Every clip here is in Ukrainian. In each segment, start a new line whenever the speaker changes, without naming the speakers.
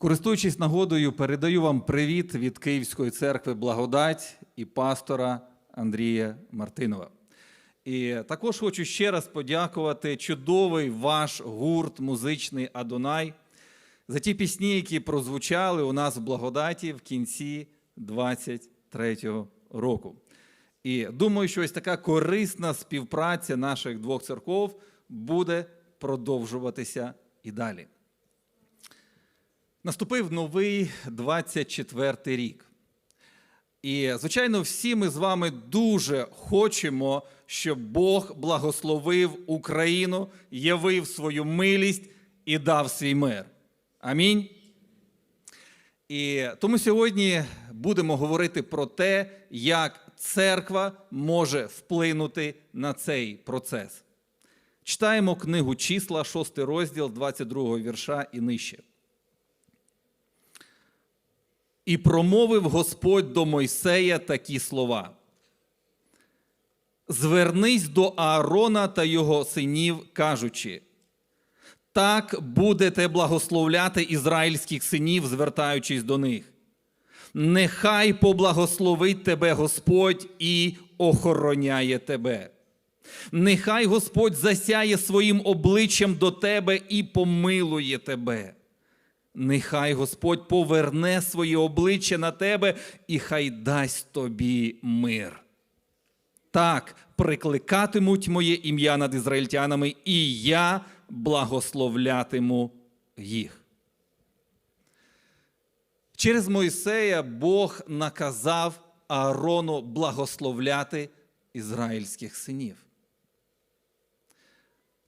Користуючись нагодою, передаю вам привіт від Київської церкви Благодать і пастора Андрія Мартинова. І також хочу ще раз подякувати чудовий ваш гурт музичний Адонай за ті пісні, які прозвучали у нас в благодаті в кінці 23-го року. І думаю, що ось така корисна співпраця наших двох церков буде продовжуватися і далі. Наступив новий 24-й рік. І, звичайно, всі ми з вами дуже хочемо, щоб Бог благословив Україну, явив свою милість і дав свій мир. Амінь. І тому сьогодні будемо говорити про те, як церква може вплинути на цей процес. Читаємо книгу числа, 6 розділ 22 вірша і нижче. І промовив Господь до Мойсея такі слова: Звернись до Аарона та його синів, кажучи, так будете благословляти ізраїльських синів, звертаючись до них. Нехай поблагословить тебе Господь і охороняє тебе. Нехай Господь засяє своїм обличчям до тебе і помилує тебе. Нехай Господь поверне своє обличчя на тебе і хай дасть тобі мир. Так прикликатимуть моє ім'я над ізраїльтянами, і я благословлятиму їх. Через Мойсея Бог наказав Аарону благословляти ізраїльських синів.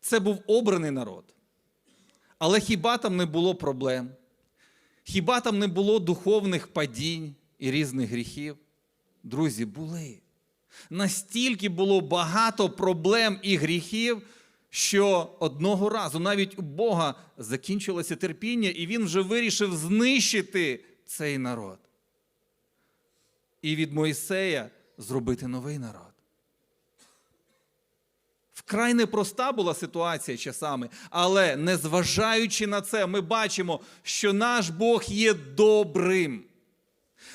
Це був обраний народ. Але хіба там не було проблем? Хіба там не було духовних падінь і різних гріхів? Друзі, були. Настільки було багато проблем і гріхів, що одного разу навіть у Бога закінчилося терпіння, і він вже вирішив знищити цей народ. І від Моїсея зробити новий народ. Вкрай непроста була ситуація часами, але незважаючи на це, ми бачимо, що наш Бог є добрим.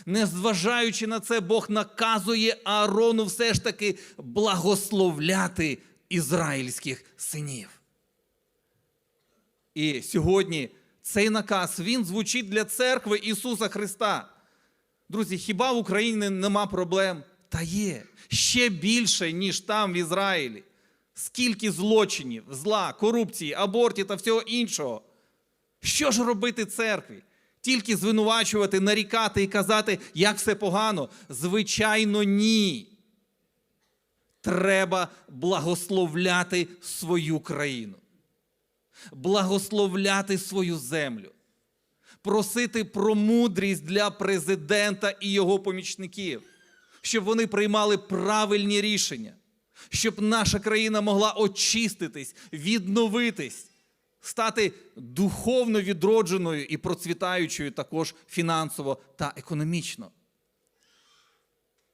Незважаючи на це, Бог наказує Аарону все ж таки благословляти ізраїльських синів. І сьогодні цей наказ він звучить для церкви Ісуса Христа. Друзі, хіба в Україні нема проблем? Та є ще більше, ніж там в Ізраїлі. Скільки злочинів, зла, корупції, абортів та всього іншого. Що ж робити церкві? Тільки звинувачувати, нарікати і казати, як все погано? Звичайно, ні. Треба благословляти свою країну, благословляти свою землю, просити про мудрість для президента і його помічників, щоб вони приймали правильні рішення щоб наша країна могла очиститись, відновитись, стати духовно відродженою і процвітаючою також фінансово та економічно.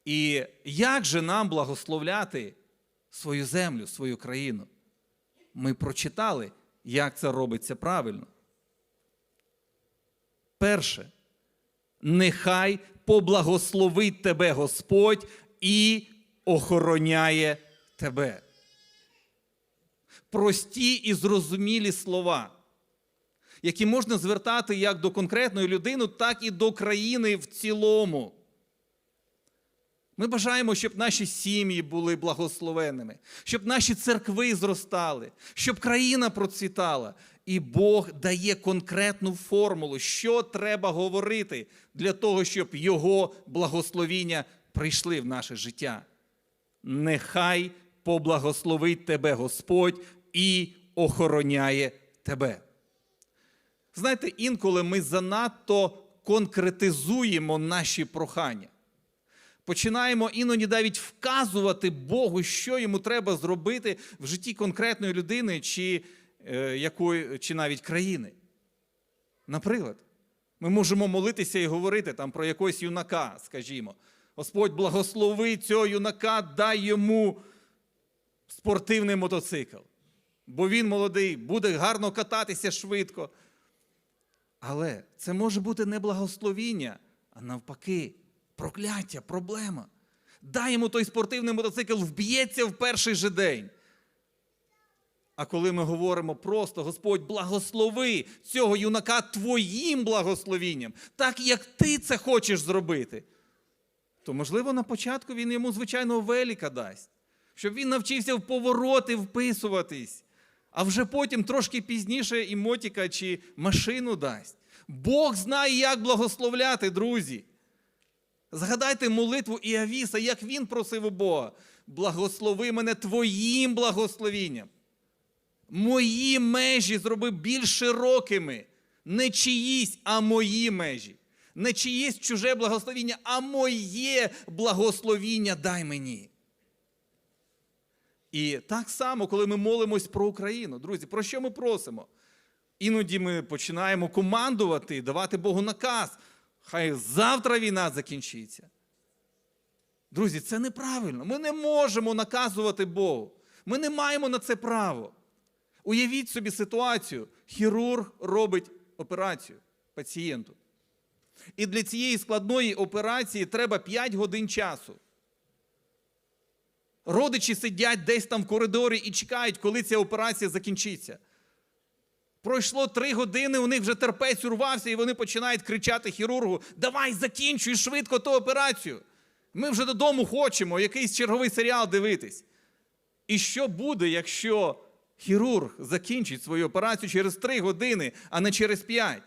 І як же нам благословляти свою землю, свою країну? Ми прочитали, як це робиться правильно. Перше, нехай поблагословить тебе Господь і охороняє тебе. Прості і зрозумілі слова, які можна звертати як до конкретної людини, так і до країни в цілому. Ми бажаємо, щоб наші сім'ї були благословенними, щоб наші церкви зростали, щоб країна процвітала. І Бог дає конкретну формулу, що треба говорити для того, щоб Його благословіння прийшли в наше життя. Нехай поблагословить тебе Господь і охороняє тебе. Знаєте, інколи ми занадто конкретизуємо наші прохання. Починаємо іноді навіть вказувати Богу, що йому треба зробити в житті конкретної людини чи, е, якої, чи навіть країни. Наприклад, ми можемо молитися і говорити там про якогось юнака, скажімо. Господь благослови цього юнака, дай йому спортивний мотоцикл. Бо він молодий, буде гарно кататися швидко. Але це може бути не благословіння, а навпаки, прокляття, проблема. Дай йому той спортивний мотоцикл, вб'ється в перший же день. А коли ми говоримо просто, Господь, благослови цього юнака твоїм благословінням, так як ти це хочеш зробити, то, можливо, на початку він йому звичайного веліка дасть, щоб він навчився в повороти вписуватись, а вже потім трошки пізніше і мотіка чи машину дасть. Бог знає, як благословляти, друзі. Згадайте молитву Іавіса, як він просив у Бога: благослови мене твоїм благословінням. Мої межі зроби більш широкими. Не чиїсь, а мої межі. Не чиєсь чуже благословіння, а моє благословіння дай мені. І так само, коли ми молимось про Україну, друзі, про що ми просимо? Іноді ми починаємо командувати, давати Богу наказ. Хай завтра війна закінчиться. Друзі, це неправильно. Ми не можемо наказувати Богу. Ми не маємо на це право. Уявіть собі ситуацію: хірург робить операцію пацієнту. І для цієї складної операції треба 5 годин часу. Родичі сидять десь там в коридорі і чекають, коли ця операція закінчиться. Пройшло три години, у них вже терпець урвався, і вони починають кричати хірургу: Давай закінчуй швидко ту операцію. Ми вже додому хочемо якийсь черговий серіал дивитись. І що буде, якщо хірург закінчить свою операцію через три години, а не через п'ять?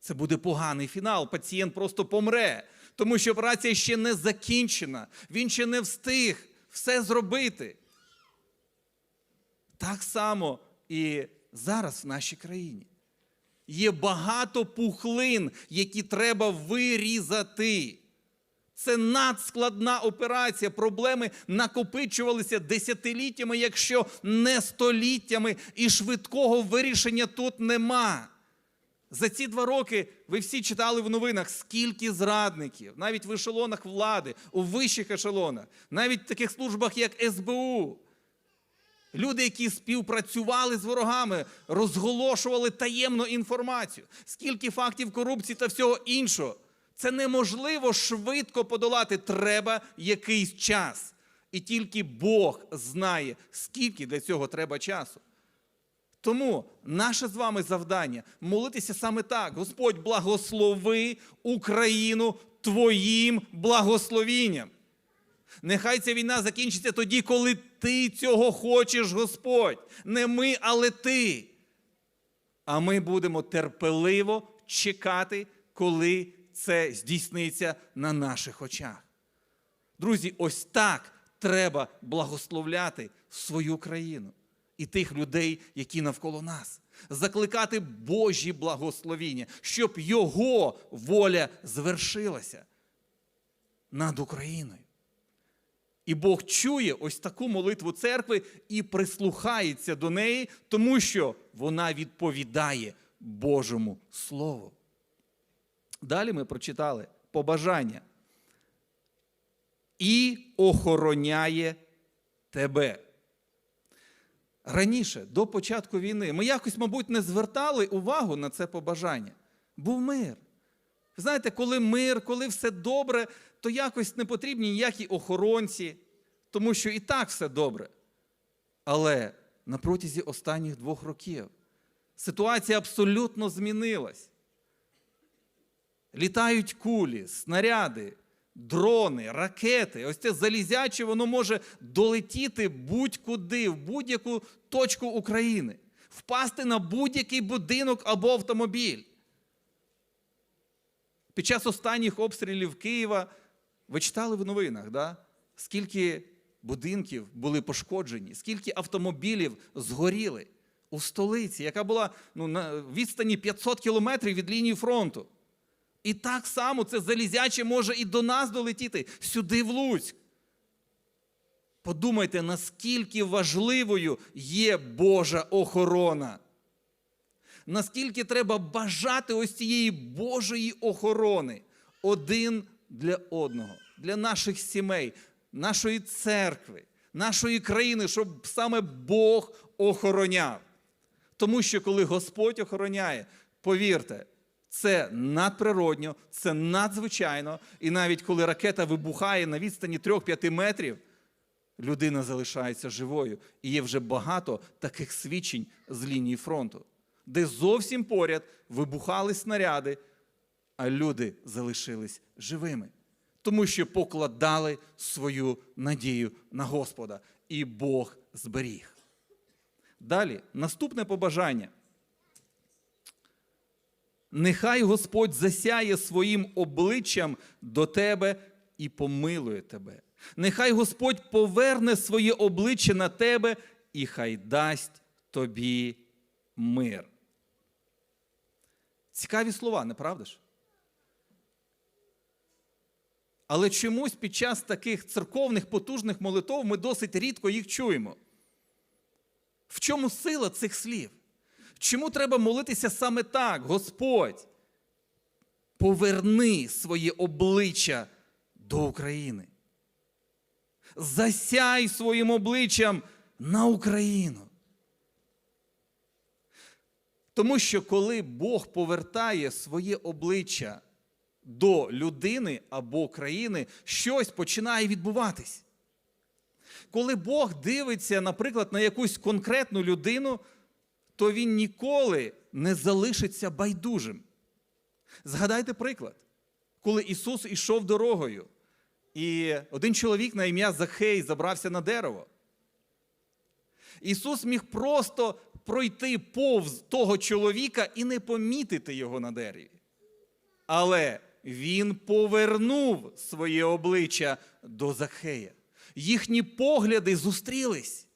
Це буде поганий фінал. Пацієнт просто помре, тому що операція ще не закінчена. Він ще не встиг все зробити. Так само і зараз в нашій країні. Є багато пухлин, які треба вирізати. Це надскладна операція. Проблеми накопичувалися десятиліттями, якщо не століттями, і швидкого вирішення тут нема. За ці два роки ви всі читали в новинах, скільки зрадників, навіть в ешелонах влади, у вищих ешелонах, навіть в таких службах, як СБУ. Люди, які співпрацювали з ворогами, розголошували таємну інформацію, скільки фактів корупції та всього іншого. Це неможливо швидко подолати. Треба якийсь час. І тільки Бог знає, скільки для цього треба часу. Тому наше з вами завдання молитися саме так: Господь, благослови Україну Твоїм благословінням. Нехай ця війна закінчиться тоді, коли ти цього хочеш, Господь. Не ми, але ти. А ми будемо терпеливо чекати, коли це здійсниться на наших очах. Друзі, ось так треба благословляти свою країну і тих людей, які навколо нас. Закликати Божі благословіння, щоб Його воля звершилася над Україною. І Бог чує ось таку молитву церкви і прислухається до неї, тому що вона відповідає Божому Слову. Далі ми прочитали побажання. І охороняє тебе. Раніше, до початку війни, ми якось, мабуть, не звертали увагу на це побажання. Був мир. Знаєте, коли мир, коли все добре, то якось не потрібні ніякі охоронці, тому що і так все добре. Але на протязі останніх двох років ситуація абсолютно змінилась. Літають кулі, снаряди, дрони, ракети. Ось це залізяче, воно може долетіти будь-куди, в будь-яку точку України, впасти на будь-який будинок або автомобіль. Під час останніх обстрілів Києва ви читали в новинах, да? скільки будинків були пошкоджені, скільки автомобілів згоріли у столиці, яка була ну, на відстані 500 кілометрів від лінії фронту. І так само це залізяче може і до нас долетіти, сюди в Луцьк. Подумайте, наскільки важливою є Божа охорона. Наскільки треба бажати ось цієї Божої охорони один для одного, для наших сімей, нашої церкви, нашої країни, щоб саме Бог охороняв. Тому що коли Господь охороняє, повірте, це надприродньо, це надзвичайно. І навіть коли ракета вибухає на відстані 3-5 метрів, людина залишається живою. І є вже багато таких свідчень з лінії фронту, де зовсім поряд вибухали снаряди, а люди залишились живими, тому що покладали свою надію на Господа, і Бог зберіг. Далі, наступне побажання. Нехай Господь засяє своїм обличчям до тебе і помилує тебе. Нехай Господь поверне своє обличчя на тебе і хай дасть тобі мир. Цікаві слова, не правда ж? Але чомусь під час таких церковних потужних молитов ми досить рідко їх чуємо. В чому сила цих слів? Чому треба молитися саме так, Господь? Поверни своє обличчя до України. Засяй своїм обличчям на Україну. Тому що коли Бог повертає своє обличчя до людини або країни, щось починає відбуватись. Коли Бог дивиться, наприклад, на якусь конкретну людину, то він ніколи не залишиться байдужим. Згадайте приклад, коли Ісус ішов дорогою, і один чоловік на ім'я Захей забрався на дерево. Ісус міг просто пройти повз того чоловіка і не помітити його на дереві. Але він повернув своє обличчя до Захея. Їхні погляди зустрілись.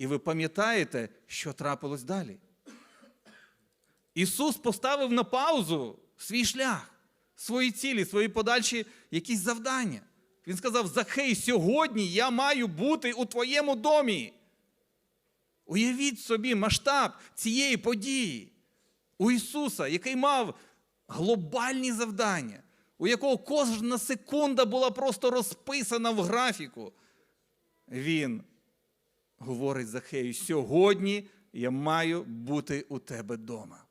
І ви пам'ятаєте, що трапилось далі? Ісус поставив на паузу свій шлях, свої цілі, свої подальші якісь завдання. Він сказав: Захей, сьогодні я маю бути у твоєму домі. Уявіть собі масштаб цієї події у Ісуса, який мав глобальні завдання, у якого кожна секунда була просто розписана в графіку. Він говорить Захею, сьогодні я маю бути у тебе вдома.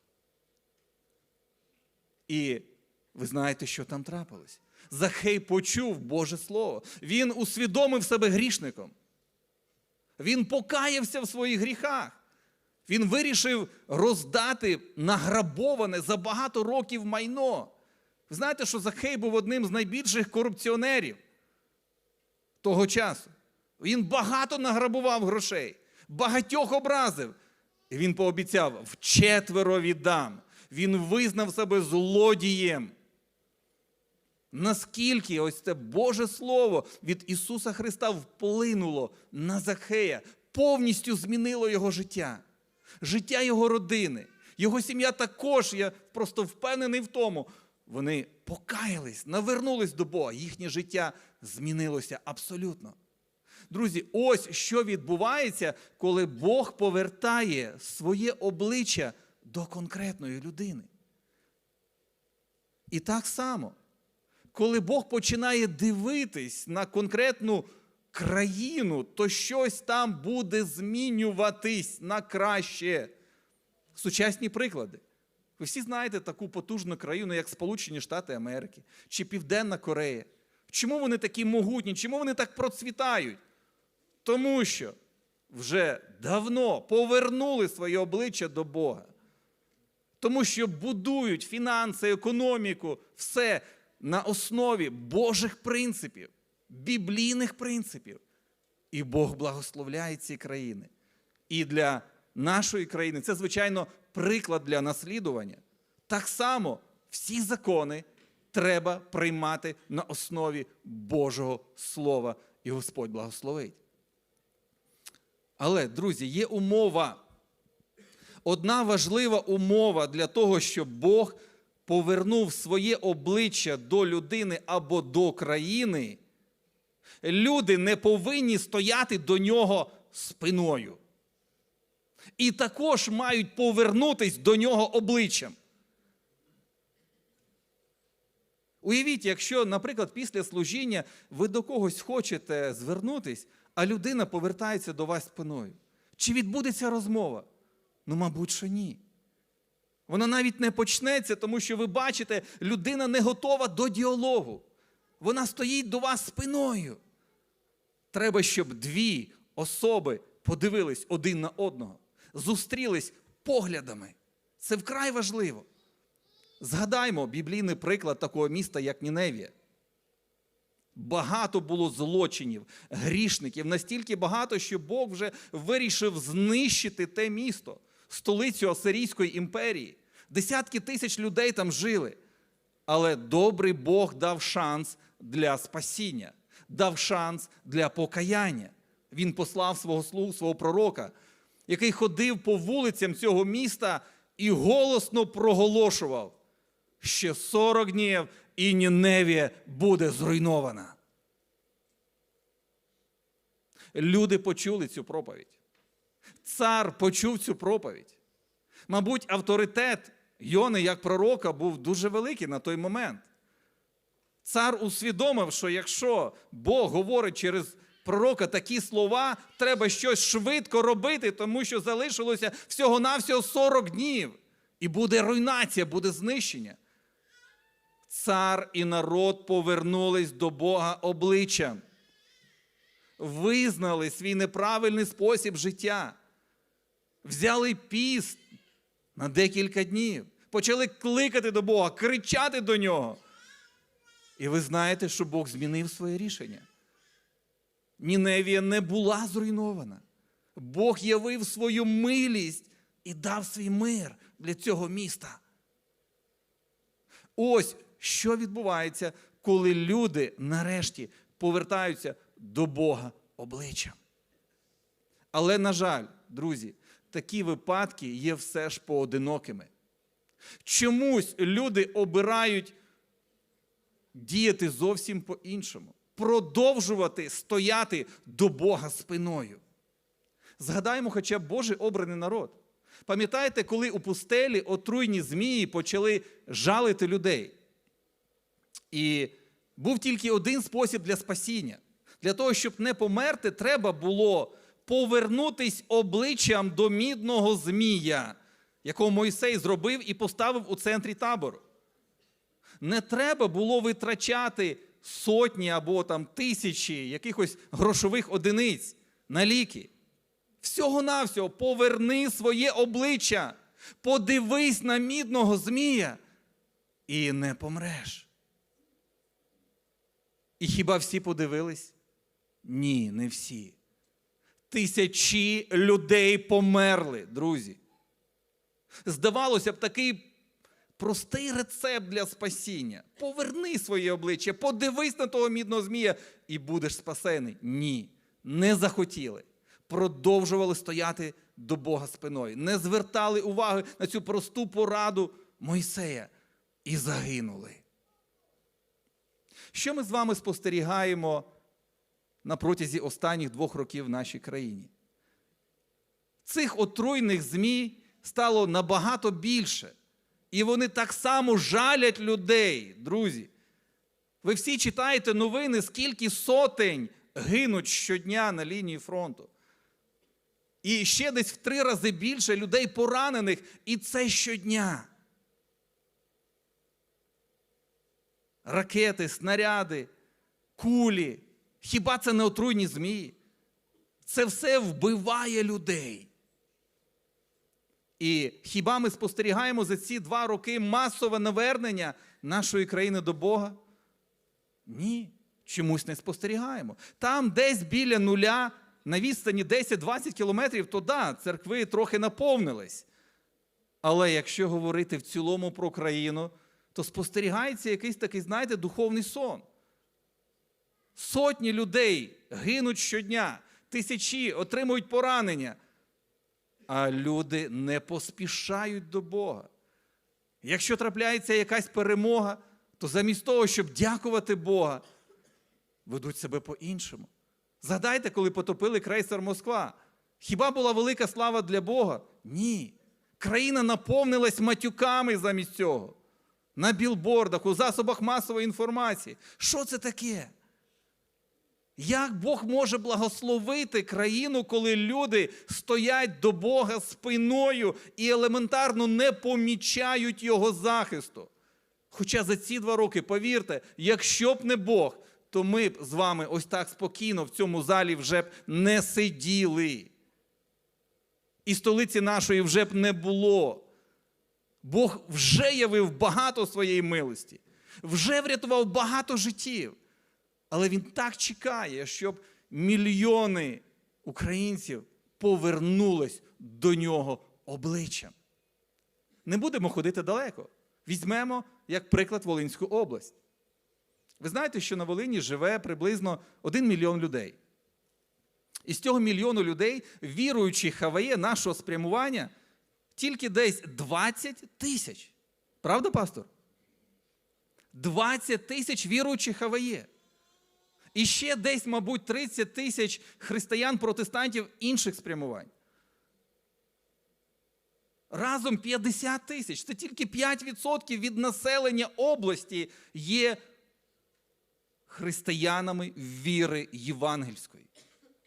І ви знаєте, що там трапилось. Захей почув Боже Слово. Він усвідомив себе грішником. Він покаявся в своїх гріхах. Він вирішив роздати награбоване за багато років майно. Ви знаєте, що Захей був одним з найбільших корупціонерів того часу. Він багато награбував грошей, багатьох образив. І він пообіцяв вчетверо віддам. Він визнав себе злодієм. Наскільки ось це Боже Слово від Ісуса Христа вплинуло на Захея, повністю змінило його життя, життя його родини. Його сім'я також, я просто впевнений в тому. Вони покаялись, навернулись до Бога. Їхнє життя змінилося абсолютно. Друзі, ось що відбувається, коли Бог повертає своє обличчя до конкретної людини. І так само, коли Бог починає дивитись на конкретну країну, то щось там буде змінюватись на краще. Сучасні приклади. Ви всі знаєте таку потужну країну, як Сполучені Штати Америки чи Південна Корея. Чому вони такі могутні? Чому вони так процвітають? Тому що вже давно повернули своє обличчя до Бога. Тому що будують фінанси, економіку, все на основі Божих принципів, біблійних принципів. І Бог благословляє ці країни. І для нашої країни це, звичайно, приклад для наслідування. Так само всі закони треба приймати на основі Божого Слова, і Господь благословить. Але, друзі, є умова. Одна важлива умова для того, щоб Бог повернув своє обличчя до людини або до країни. Люди не повинні стояти до нього спиною. І також мають повернутись до нього обличчям. Уявіть, якщо, наприклад, після служіння ви до когось хочете звернутись, а людина повертається до вас спиною. Чи відбудеться розмова? Ну, мабуть, що ні. Вона навіть не почнеться, тому що ви бачите, людина не готова до діалогу. Вона стоїть до вас спиною. Треба, щоб дві особи подивились один на одного, зустрілись поглядами. Це вкрай важливо. Згадаймо біблійний приклад такого міста, як Ніневія. Багато було злочинів, грішників, настільки багато, що Бог вже вирішив знищити те місто, столицю Асирійської імперії. Десятки тисяч людей там жили. Але добрий Бог дав шанс для спасіння, дав шанс для покаяння. Він послав свого слугу, свого пророка, який ходив по вулицям цього міста і голосно проголошував, що 40 днів і Ніневія буде зруйнована. Люди почули цю проповідь. Цар почув цю проповідь. Мабуть, авторитет Йони як пророка був дуже великий на той момент. Цар усвідомив, що якщо Бог говорить через пророка такі слова, треба щось швидко робити, тому що залишилося всього-навсього 40 днів. І буде руйнація, буде знищення. Цар і народ повернулись до Бога обличчям, визнали свій неправильний спосіб життя, взяли піст на декілька днів, почали кликати до Бога, кричати до нього. І ви знаєте, що Бог змінив своє рішення. Ніневія не була зруйнована. Бог явив свою милість і дав свій мир для цього міста. Ось що відбувається, коли люди нарешті повертаються до Бога обличчям. Але, на жаль, друзі, такі випадки є все ж поодинокими. Чомусь люди обирають діяти зовсім по-іншому, продовжувати стояти до Бога спиною. Згадаємо хоча б Божий обраний народ. Пам'ятаєте, коли у пустелі отруйні змії почали жалити людей? І був тільки один спосіб для спасіння. Для того, щоб не померти, треба було повернутись обличчям до мідного змія, якого Мойсей зробив і поставив у центрі табору. Не треба було витрачати сотні або там тисячі якихось грошових одиниць на ліки. Всього-навсього поверни своє обличчя, подивись на мідного змія і не помреш. І хіба всі подивились? Ні, не всі. Тисячі людей померли, друзі. Здавалося б, такий простий рецепт для спасіння. Поверни своє обличчя, подивись на того мідного змія і будеш спасений. Ні, не захотіли. Продовжували стояти до Бога спиною, не звертали уваги на цю просту пораду Мойсея і загинули. Що ми з вами спостерігаємо на протязі останніх двох років в нашій країні? Цих отруйних змій стало набагато більше. І вони так само жалять людей, друзі. Ви всі читаєте новини, скільки сотень гинуть щодня на лінії фронту. І ще десь в три рази більше людей поранених, і це щодня. Ракети, снаряди, кулі. Хіба це не отруйні змії? Це все вбиває людей. І хіба ми спостерігаємо за ці два роки масове навернення нашої країни до Бога? Ні, чомусь не спостерігаємо. Там десь біля нуля, на відстані 10-20 кілометрів, то да, церкви трохи наповнились. Але якщо говорити в цілому про країну, то спостерігається якийсь такий, знаєте, духовний сон. Сотні людей гинуть щодня, тисячі отримують поранення. А люди не поспішають до Бога. Якщо трапляється якась перемога, то замість того, щоб дякувати Бога, ведуть себе по-іншому. Згадайте, коли потопили крейсер Москва. Хіба була велика слава для Бога? Ні. Країна наповнилась матюками замість цього. На білбордах, у засобах масової інформації. Що це таке? Як Бог може благословити країну, коли люди стоять до Бога спиною і елементарно не помічають Його захисту? Хоча за ці два роки, повірте, якщо б не Бог, то ми б з вами ось так спокійно в цьому залі вже б не сиділи. І столиці нашої вже б не було. Бог вже явив багато своєї милості, вже врятував багато життів. Але Він так чекає, щоб мільйони українців повернулись до нього обличчям. Не будемо ходити далеко. Візьмемо, як приклад, Волинську область. Ви знаєте, що на Волині живе приблизно 1 мільйон людей. І з цього мільйону людей, віруючи хаває нашого спрямування, тільки десь 20 тисяч. Правда, пастор? 20 тисяч віруючих хаває. І ще десь, мабуть, 30 тисяч християн-протестантів інших спрямувань. Разом 50 тисяч. Це тільки 5% від населення області є християнами віри євангельської.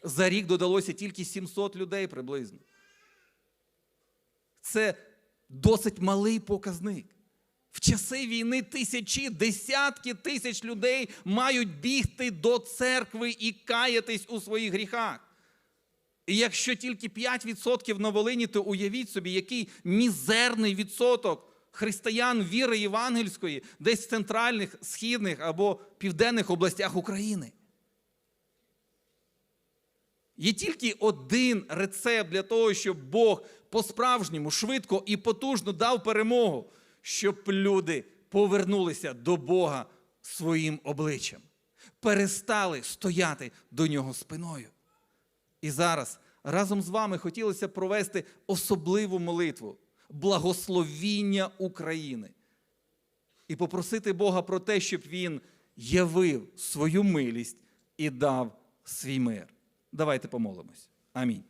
За рік додалося тільки 700 людей приблизно. Це досить малий показник. В часи війни тисячі, десятки тисяч людей мають бігти до церкви і каятись у своїх гріхах. І якщо тільки 5% на Волині, то уявіть собі, який мізерний відсоток християн віри євангельської десь в центральних, східних або південних областях України. Є тільки один рецепт для того, щоб Бог по-справжньому, швидко і потужно дав перемогу, щоб люди повернулися до Бога своїм обличчям, перестали стояти до нього спиною. І зараз разом з вами хотілося провести особливу молитву благословіння України і попросити Бога про те, щоб Він явив свою милість і дав свій мир. Давайте помолимось. Амінь.